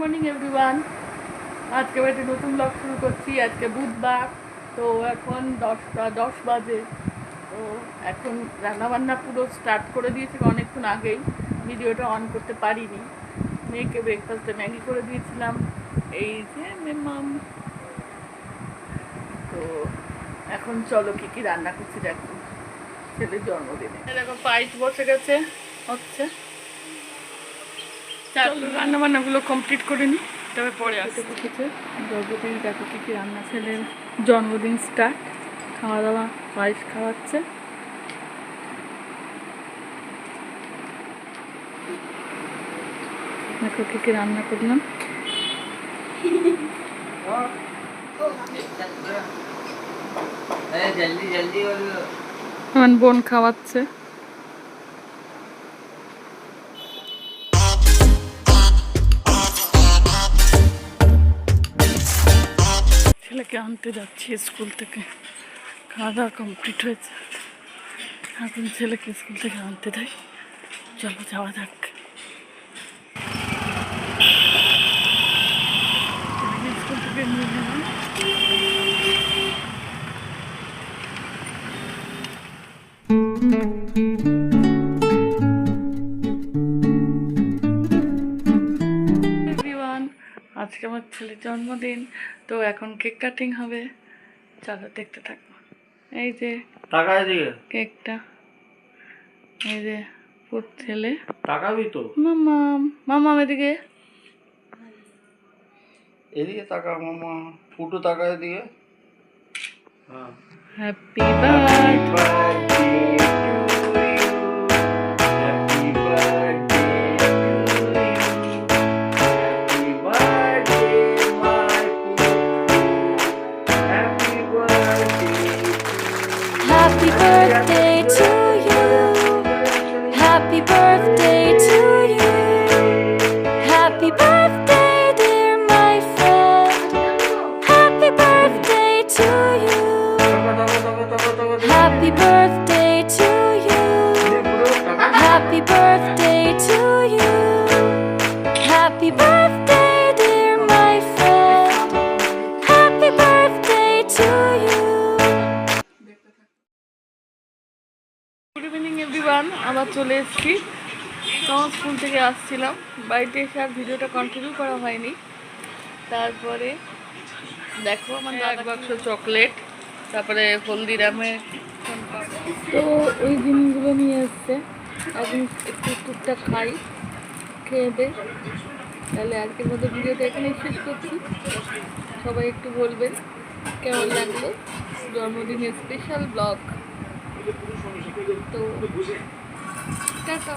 Morning everyone আজকে একটা নতুন ব্লগ শুরু করছি। আজকে বুধবার, তো এখন দশটা, দশ বাজে। তো এখন রান্নাবান্না পুরো স্টার্ট করে দিয়েছি অনেকক্ষণ আগেই। ভিডিওটা অন করতে পারিনি। মেয়েকে ব্রেকফাস্টে ম্যাগি করে দিয়েছিলাম। এই যে মেমাম তো এখন চলো কি কি রান্না করছি দেখো। ছেলের জন্মদিনে। দেখো পাইপ বসে গেছে, হচ্ছে। রান্নাবান্নাগুলো কমপ্লিট পরে জন্মদিন রান্না জন্মদিন স্টার্ট খাওয়া দাওয়া পায়েস খাওয়াচ্ছে। দেখো কি কি রান্না করলাম। আমার বোন খাওয়াচ্ছে। ছেলেকে আনতে যাচ্ছি স্কুল থেকে। খাওয়া দাওয়া কমপ্লিট হয়েছে। এখন ছেলেকে স্কুল থেকে আনতে দেয় চলো যাওয়া যাক। স্কুল থেকে নিয়ে আজকে আমার ছেলের জন্মদিন তো এখন কেক কাটিং হবে। চলো দেখতে থাকব এই যে টাকা দিয়ে কেকটা। এই যে পুত ছেলে। টাকা তাকাবি তো। মামাম মামাম এদিকে। এদিকে তাকা মামা ফুটো দিয়ে হ্যাঁ। Happy birthday Happy birthday to you. Happy birthday to you. Happy birthday, dear my friend. Happy birthday to you. Happy birthday to you. Happy birthday everyone আবার চলে এসেছি। তখন স্কুল থেকে আসছিলাম। বাড়িতে এসে আর ভিডিওটা কন্টিনিউ করা হয়নি। তারপরে দেখো আমার এক বাক্স চকলেট তারপরে হলদিরামে তো ওই জিনিসগুলো নিয়ে এসছে। এখন একটু টুকটাক খাই খেয়ে দে। তাহলে আজকের মধ্যে ভিডিওটা এখানেই শেষ করছি। সবাই একটু বলবেন কেমন লাগল? জন্মদিনের স্পেশাল ব্লগ তো টাটা